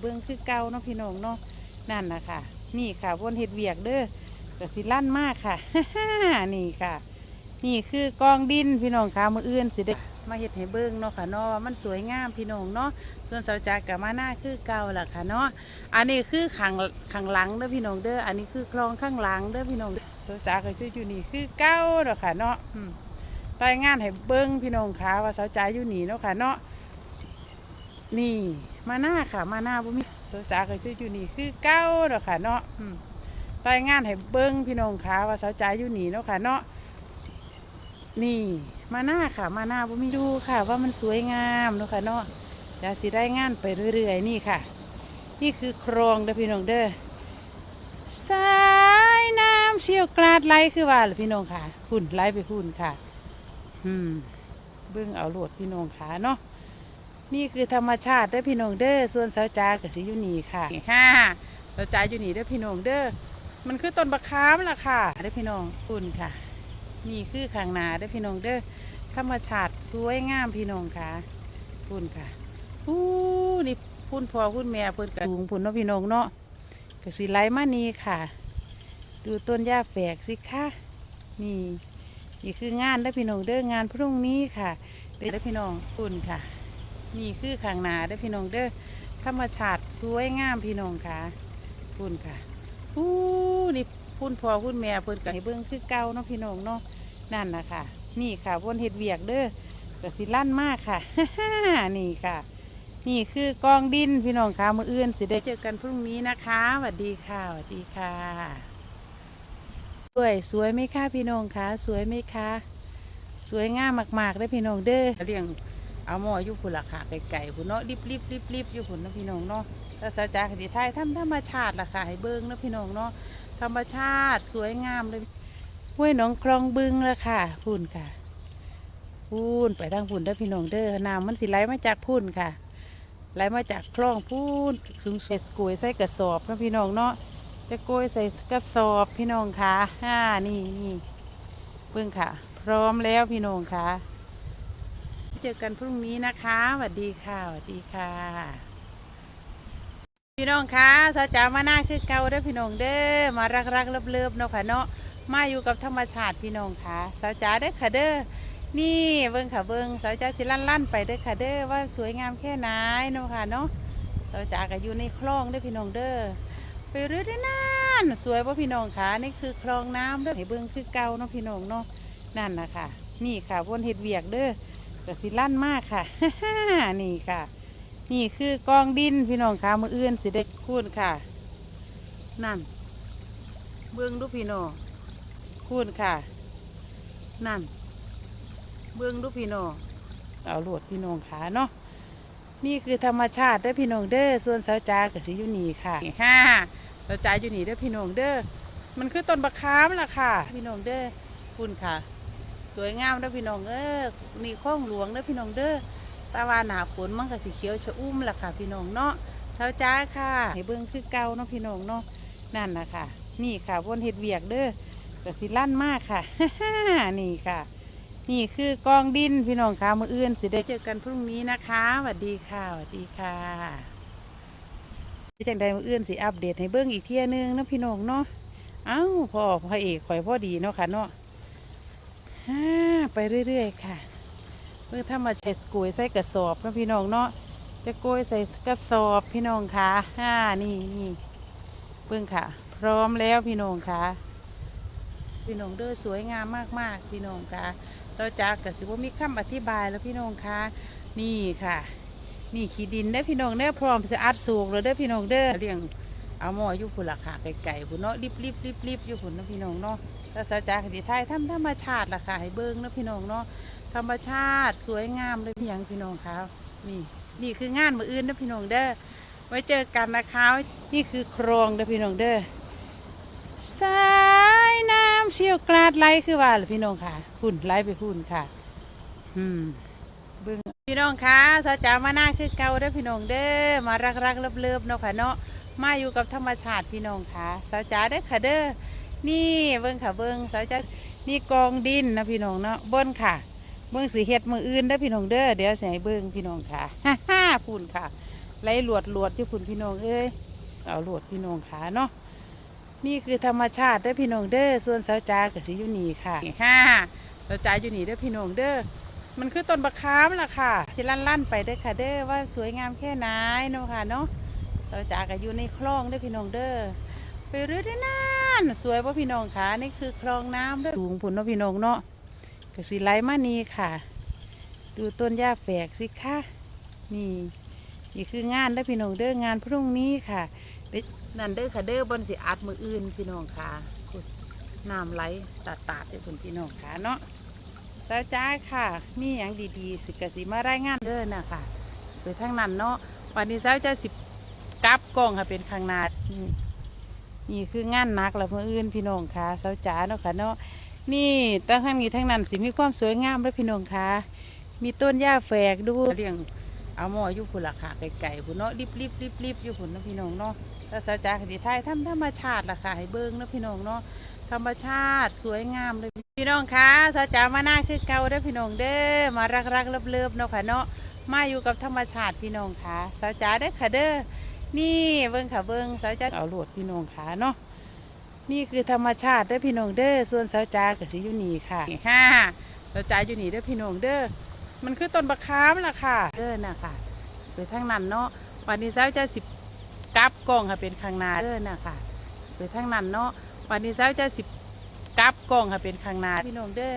เบื้องคือเก่าเนาะพี่น้องเนาะนั่นนะคะนี่ค่ะวนเห็ดเวียกเด้อก็สิลั่นมากค่ะ นี่ค่ะ นี่คือกองดินพี่น้องค่ะมืออื่นสิได้มาเห็ดให้เบิ้งเนาะค่ะเนาะมันสวยงามพี่น้องเนาะส่วนเสาจากกับมาหน้าคือเก่าแหละค่ะเนาะอันนี้คือขังขังหลังเด้อพี่น้องเด้ออันนี้คือคลองข้างหลังเด้อพี่น้องเสาจากก็ชื่ออยู่นี่คือเก่าเนาะค่ะเนาะรายงานให้เบิ้งพี่น้องค่ะว่าเสาจาอยู่นี่เนาะค่ะเนาะนี่ มาหน้าค่ะ มาหน้าบุมีตัวจ๋าก็ชื่ออยู่นี่คือเก้าเนาะค่ะเนาะรายงานให้เบิ้งพี่น้องค่ะว่าสาวจ๋าอยู่นี่เนาะค่ะเนาะนี่มาหน้าค่ะ มาหน้าบุมีดูค่ะ ว่ามันสวยงามเนาะค่ะเนาะเดี๋ยวสิได้งานไปเรื่อยๆนี่ค่ะ นี่คือคลองเด้อพี่น้องเด้อสายน้ำเชี่ยวกราดไหลคือว่าหรอพี่น้องค่ะหุ่นไหลไปหุ่นค่ะ อืมเบิ้งเอาโหลดพี่น้องค่ะเนาะ นี่คือธรรมชาติเด้อพี่น้องเด้อส่วนสาวจากับสิอยู่นี่ค่ะฮ่าสาวจาอยู่นี่เด้อพี่น้องเด้อมันคือต้นบะขามล่ะค่ะเด้อพี่น้องคุณค่ะ นี่คือข้างนาเด้อพี่น้องเด้อธรรมชาติสวยงามพี่น้องค่ะคุณค่ะอู้นี่พุ่นพอพุ่นแม่พิ่นกระสูงพุ่นเนาะพี่น้องเนาะกสิไหลมานี่ค่ะ ดูต้นหญ้าแฝกสิค่ะนี่นี่คืองานเด้อพี่น้องเด้องานพรุ่งนี้ค่ะเด้อพี่น้องคุณค่ะ นี่คือข้างหนาเด้อพี่น้องเด้อธรรมชาติสวยงามพี่น้องค่ะพุ่นค่ะอู้นี่พุ่นพ่อพุ่นแม่พิ่นก็ให้เบิ่งคือเก่าเนาะพี่น้องเนาะนั่นนะคะนี่ค่ะวนเห็ดเวียกเด้อก็สิลั่นมากค่ะนี่ค่ะ นี่คือกองดินพี่น้องค่ะมืออื่นสิได้เจอกันพรุ่งนี้นะคะสวัสดีค่ะสวัสดีค่ะสวยสวยไหมคะพี่น้องคะสวยไหมคะสวยงามมากๆเลยพี่น้องเด้อเลี้ยง เอาหม้ออยู่พุ่นละค่ะไก่ๆพุ่นเนาะรีบรีบรีบรีบอยู่พุ่นนาะพี่น้องเนาะแล้วสาจากสิไทยทำธรรมชาติล่ะค่ะให้เบิ้งนาะพี่น้องเนาะธรรมชาติสวยงามเลยห้วยหนองคลองบึงละค่ะพุ่นค่ะพุ่นไปทางพุ่นเด้อพี่น้องเด้อน้ำมันสิไหลมาจากพุ่นค่ะไหลมาจากคลองพุ่นสูงเสร็จกวยใส่กระสอบนาะพี่น้องเนาะจะโกยใส่กระสอบพี่น้องค่ะอ่านี่นี่เบิ้งค่ะ พร้อมแล้วพี่น้องค่ะ เจอกันพรุ่งนี้นะคะสวัสดีค่ะสวัสดีค่ะ พี่น้องคะสาวจ๋ามาหน้าคือเก่าเด้อพี่น้องเด้อมารักรักเลิบเลิบเนาะค่ะเนาะมาอยู่กับธรรมชาติพี่น้องค่ะสาวจ๋าเด้อค่ะเด้อนี่เบิ้งค่ะเบิ้งสาวจ๋าสิลั่นลั่นไปเด้อค่ะเด้อว่าสวยงามแค่ไหนเนาะค่ะเนาะสาวจ๋าก็อยู่ในคลองเด้อพี่น้องเด้อไปเรื่อยๆนั่นสวยป่ะพี่น้องค่ะนี่คือคลองน้ำเด้อให้เบิ้งคือเก่าเนาะพี่น้องเนาะนั่นนะคะนี่ค่ะวนเห็ดเวียกเด้อ ก็สิลั่นมากค่ะ นี่ค่ะ นี่คือกองดินพี่น้องค่ะมืออื่นสิได้คูณค่ะ นั่น เบื้องดูพี่น้องคูณค่ะ นั่น เบื้องดูพี่น้องเอาหลวดพี่น้องขาเนาะนี่คือธรรมชาติเด้อพี่น้องเด้อส่วนสาวจาก็สิอยู่นี่ค่ะฮ่าสาวจาอยู่นี่เด้อพี่น้องเด้อมันคือต้นบะขามล่ะค่ะ พี่น้องเด้อคุณค่ะ สวยงามเด้อพี่น้องเออนี่ข้องหลวงเด้อพี่น้องเด้อตาว่าหนาฝนมันก็สีเขียวชะอุ้มล่ะค่ะ พี่น้องเนาะเช้าจ้าค่ะให้เบิ่งคือเก่าเนาะพี่น้องเนาะนั่นนะค่ะ นี่ค่ะวนเห็ดเวียกเด้อก็สิลั่นมากค่ะนี่ค่ะ นี่คือกองดินพี่น้องค่ะมืออื่นสิได้เจอกันพรุ่งนี้นะคะสวัสดีค่ะสวัสดีค่ะที่จังใดมืออื่นสิอัปเดตให้เบิ่งอีกเที่ยนึงเนาะพี่น้องเนาะเอ้าพ่อพระเอกข่อยพ่อดีเนาะค่ะเนาะ ไปเรื่อยๆค่ะ เพื่อถ้ามาเช็ดกลวยใส่กระสอบนะพี่น้องเนาะจะกลวยใส่กระสอบพี่น้องค่ะฮ่านี่นี่เพิ่งค่ะ พร้อมแล้วพี่น้องค่ะพี่น้องเด้อสวยงามมากๆพี่น้องค่ะต่อจากกสิว่ามีคำอธิบายแล้วพี่น้องค่ะนี่ค่ะ นี่ขี้ดินได้พี่น้องเด้พร้อมจะอัดสูกเลยเด้อพี่น้องเด้อเลี้ยงเอาหม้ออยู่พุ่นละค่ะไก่ๆพุ่นเนาะรีบๆรีบๆอยู่พุ่นนะพี่น้องเนาะ แล้วสาจากสิไทยทำธรรมชาติล่ะค่ะให้เบิ้งนะพี่น้องเนาะธรรมชาติสวยงามเลยพี่ยังพี่น้องคะนี่นี่คืองานมืออื่นนะพี่น้องเด้อไว้เจอกันนะคะนี่คือครองเด้อพี่น้องเด้อสายน้ำเชี่ยวกราดไหลคือว่าหรอพี่น้องค่ะหุ่นไหลไปหุ่นค่ะอืมเบิ้งพี่น้องคะสาจามาหน้าคือเก่าเด้อพี่น้องเด้อมารักรักเลิบเลิบๆเนาะค่ะเนาะมาอยู่กับธรรมชาติพี่น้องค่ะสาจาเด้อค่ะเด้อ นี่เบิ้งค่ะเบิ้งสาวจะนี่กองดินนะพี่น้องเนาะเบิ้งค่ะ เบิ้งสีเห็ดมืออื่นได้พี่น้องเด้อเดี๋ยวใส่เบิ้งพี่น้องค่ะฮ่าฮ่าพูนค่ะไหลหลวดหลวดอยู่พุ่นพี่น้องเอ้ยเอาหลวดพี่น้องขาเนาะนี่คือธรรมชาติเด้อพี่น้องเด้อส่วนสาวจ้ากับสิอยู่นี่ค่ะฮ่าสาวจาอยู่นี่เด้อพี่น้องเด้อมันคือต้นบะขามล่ะค่ะสิลั่นลั่นไปเด้อค่ะ เด้อว่าสวยงามแค่ไหนเนาะค่ะเนาะสาจากอยู่ในคลองเด้อพี่น้องเด้อไปเรื่อยๆนั่ นสวยป่ะพี่น้องค่ะนี่คือคลองน้ำด้อสูงพุ่นเนาพี่น้องเนาะก็สิไหลมานี่ค่ะ ดูต้นหญ้าแฝกสิคะนี่นี่คืองานเด้พี่น้องเด้องานพรุ่งนี้ค่ะนั่นเด้อค่ะเด้อบนสิอัดมืออื่นพี่น้องค่ะน้ำไหลตาดตาดๆเด้อคุณพี่น้องค่ะเนาะสาจ้าค่ะมีอย่างดีๆ สิกสิมารายงานเด้อนะค่ะไปทางนั้นเนาะวันนี้สาจ้าสิกลับกล้องค่ะเป็นข้างหนา นี่คืองานหนักแล้วมืออื่นพี่น้องค่ะสาวจ้าเนาะค่ะเนาะนี่ตั้งให้มีทั้งนั้นสิมีความสวยงามเด้อพี่น้องค่ะ มีต้นหญ้าแฝกด้วยเลี้ยงเอาหม้ออยู่พุ่นละค่ะไก่ๆพุ่นเนาะรีบรีบรีบรีบอยู่พุ่นนะพี่น้องเนาะแล้วสาวจากสิไทยทำธรรมชาติละค่ะให้เบิ้งนะพี่น้องเนาะธรรมชาติสวยงามเลยพี่น้องคะสาวจามาหน้าคือเก่าเด้อพี่น้องเด้อมารักรักเลิบเลิบๆเนาะค่ะเนาะมาอยู่กับธรรมชาติพี่น้องค่ะสาวจาเด้อค่ะเด้อ นี่เบิ้งค่ะเบิ้งสาวจาเอาโหลดพี่น้องค่ะเนาะนี่คือธรรมชาติเด้อพี่น้องเด้อส่วนสาวจาก็สิยูนี่ค่ะฮ่าสาวจาอยู่นี่เด้อพี่น้องเด้อมันคือต้นบะขามล่ะค่ะเด้อน่ะค่ะไปทางนั้นเนาะวันนี้สาวจะสิบกับกล้องค่ะเป็นข้างหน้าเด้อน่ะค่ะไปทางนั้นเนาะวันนี้สาวจะสิบกับกล้องค่ะเป็นข้างหน้าพี่น้องเด้อ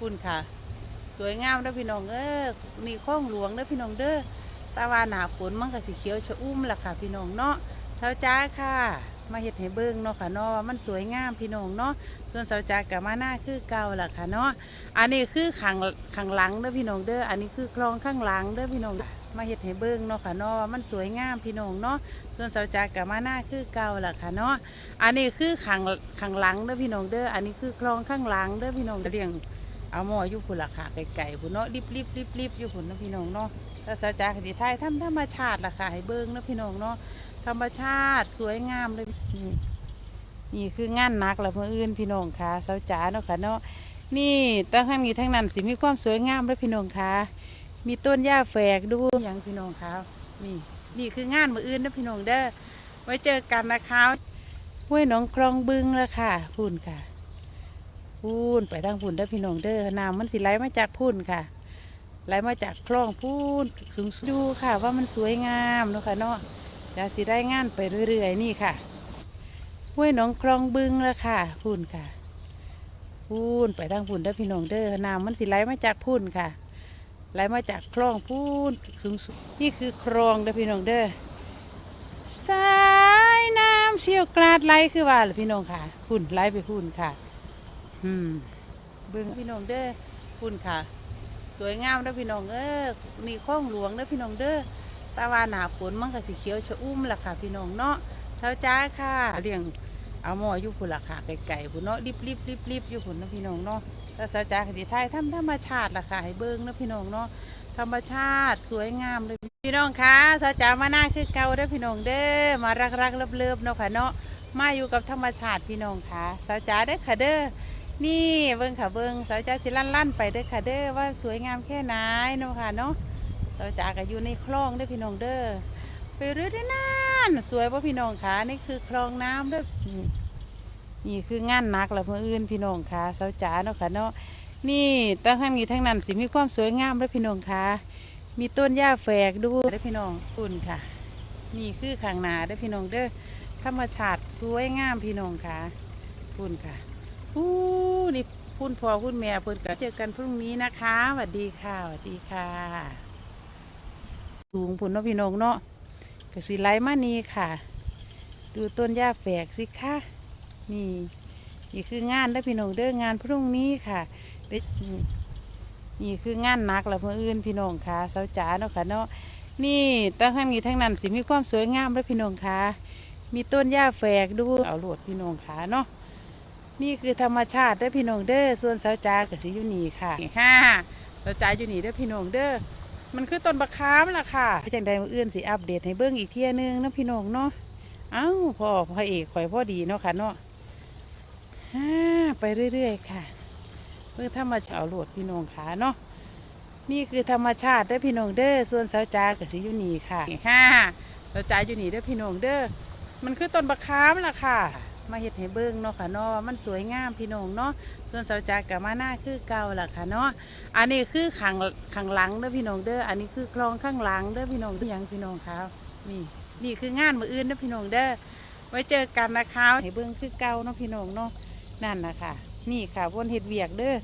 คุณค่ะ สวยงามเด้อพี่น้องเออนี่ข้องหลวงเด้อพี่น้องเด้อ ตาว่าหนาฝนมันก็สีเขียวชะอุ่มล่ะค่ะ พี่น้องเนาะสาวจ้าค่ะ มาเห็ดให้เบิ่งเนาะค่ะเนาะว่ามันสวยงามพี่น้องเนาะส่วนสาวจ้ากับมาหน้าคือเก่าล่ะค่ะเนาะอันนี้คือขังขังหลังเด้อพี่น้องเด้ออันนี้คือคลองข้างหลังเด้อพี่น้องมาเห็ดให้เบิ่งเนาะค่ะเนาะว่ามันสวยงามพี่น้องเนาะส่วนเสาจ้ากกับมาหน้าคือเก่าล่ะค่ะเนาะอันนี้คือขังขังหลังเด้อพี่น้องเด้ออันนี้คือคลองข้างหลังเด้อพี่น้องเลี้ยง เอาหม้ออยู่พุ่นล่ะค่ะไก่ๆพุ่นเนาะรีบรีบรีบรีบอยู่พุ่นเนาะพี่น้องเนาะแล้วเสาจากสิไทยทำธรรมชาติล่ะค่ะให้เบิ่งเนาะพี่น้องเนาะธรรมชาติสวยงามเลยนี่นี่คืองานนักล้วเพื่ออื่นพี่น้องค่ะสาจ๋าเนาะค่ะเนาะนี่ตั้งให้มีทั้งนั้นสิมีความสวยงามเลยพี่น้องค่ะ มีต้นหญ้าแฝกด้วยอย่างพี่น้องค่ะนี่นี่คืองานมืออื่นนะพี่น้องเด้อไว้เจอกันนะคะห้วยหนองคลองบึงล้วค่ะพุ่นค่ะ พุ่นไปทางพุนเด้อพี่น้องเด้อน้ำมันสิไหลมาจากพุนค่ะไหลมาจากคลองพุนสูงๆดูค่ะ ว่ามันสวยงามเนาะค่ะเนาะเดี๋ยวสิได้งานไปเรื่อยๆนี่ค่ะห้วยหนองคลองบึงแล้วค่ะพุนค่ะพูนไปทางพุนเด้อพี่น้องเด้อน้ำมันสิไหลมาจากพุนค่ะไหลมาจากคลองพูนสูงสุดนี่คือคลองเด้อพี่น้องเด้อสายน้ำเชี่ยวกราดไหลคือว่าล่ะพี่น้องค่ะพุ่นไหลไปพุ่นค่ะ อืมเบิ่งพี่น้องเด้อพุ่นค่ะ สวยงามเด้อพี่น้องเออนี่คลองหลวงเด้อพี่น้องเด้อตาว่าหนาฝนมันก็สีเขียวชะอุ่มล่ะค่ะ พี่น้องเนาะเช้าจ้าค่ะเลี้ยงเอาหม้ออยู่พุ่นละค่ะไก่ๆพุ่นเนาะรีบรีบรีบรีบอยู่พุ่นนะพี่น้องเนาะแล้วสาวจากสิไทยทำธรรมชาติละค่ะให้เบิ้งนะพี่น้องเนาะธรรมชาติสวยงามเลยพี่น้องคะสาวจามาหน้าคือเก่าเด้อพี่น้องเด้อมารักรักเลิบเลิบๆเนาะค่ะเนาะมาอยู่กับธรรมชาติพี่น้องค่ะสาวจาเด้ค่ะเด้อ นี่เบิ้งค่ะเบิ้งสาวจาสิลั่นลั่นๆไปเด้อค่ะเด้อว่าสวยงามแค่ไหนเนาะค่ะเนาะสาวจาก็อยู่ในคลองเด้อพี่น้องเด้อไปเรื่อยๆนั่นสวยป่ะพี่น้องค่ะนี่คือคลองน้ำเด้อนี่นี่คืองานนักล้วเพื่ออื่นพี่น้องค่ะสาวจ๋าเนาะค่ะเนาะนี่ตั้งให้มีทั้งนั้นสิมีความสวยงามเลยพี่น้องค่ะมีต้นหญ้าแฝกด้วยได้อพี่น้องอุ่นค่ะ นี่คือขางนาได้อพี่น้องเด้อธรรมชาติสวยงามพี่น้องค่ะอุ่นค่ะอู้ นี่พุ่นพ่อพุ่นแม่เพิ่นก็เจอกันพรุ่งนี้นะคะสวัสดีค่ะสวัสดีค่ะสูงพุ่นพี่น้องเนาะก็สิไลมานีค่ะ ดูต้นหญ้าแฝกสิคะนี่นี่คืองานได้พี่น้องเด้องานพรุ่งนี้ค่ะนี่นี่คืองานนักแล้วเพื่ออื่นพี่น้องค่ะเสาจ๋าเนาะค่ะเนาะนี่ตั้งให้มีทั้งนั้นสิมีความสวยงามเลยพี่น้องค่ะมีต้นหญ้าแฝกด้วยเอาโหลดพี่น้องค่ะเนาะ นี่คือธรรมชาติได้อพี่น้องเด้อส่วนเสาจ๋ากับสิอยู่นี่ค่ะฮ่าเสาจ๋าอยู่นี่เด้อพี่น้องเด้อมันคือต้นบะขามล่ะค่ะจังใดมืออื่นสิอัปเดตให้เบิ่งอีกเที่ยหนึงเนาะพี่น้องเนาะเอ้าพ่อพระเอกข่อยพ่อดีเนาะค่ะเนาะฮ่าไปเรื่อยๆค่ะเพื่อถ้ามาเฉาโหลดพี่น้องขาเนาะนี่คือธรรมชาติเด้อพี่น้องเด้อส่วนสาวจาก็สิอยู่นี่ค่ะฮ่าสาวจาอยู่นี่เด้อพี่น้องเด้อมันคือต้นบักขามล่ะค่ะ มาเห็ดให้เบิ้งเนาะค่ะเนาะมันสวยงามพี่น้องเนาะส่วนสาวจากับมาหน้าคือเก่าล่ะค่ะเนาะอันนี้คือขังขังหลังเด้อพี่น้องเด้ออันนี้คือคลองข้างหลังเด้อพี่น้องที่ยังพี่น้องค่ะนี่นี่คืองานมืออื่นเด้อพี่น้องเด้อไว้เจอกันนะคะให้เบิ้งคือเก่าเนาะพี่น้องเนาะนั่นนะคะนี่ค่ะวนเห็ดเวียกเด้อ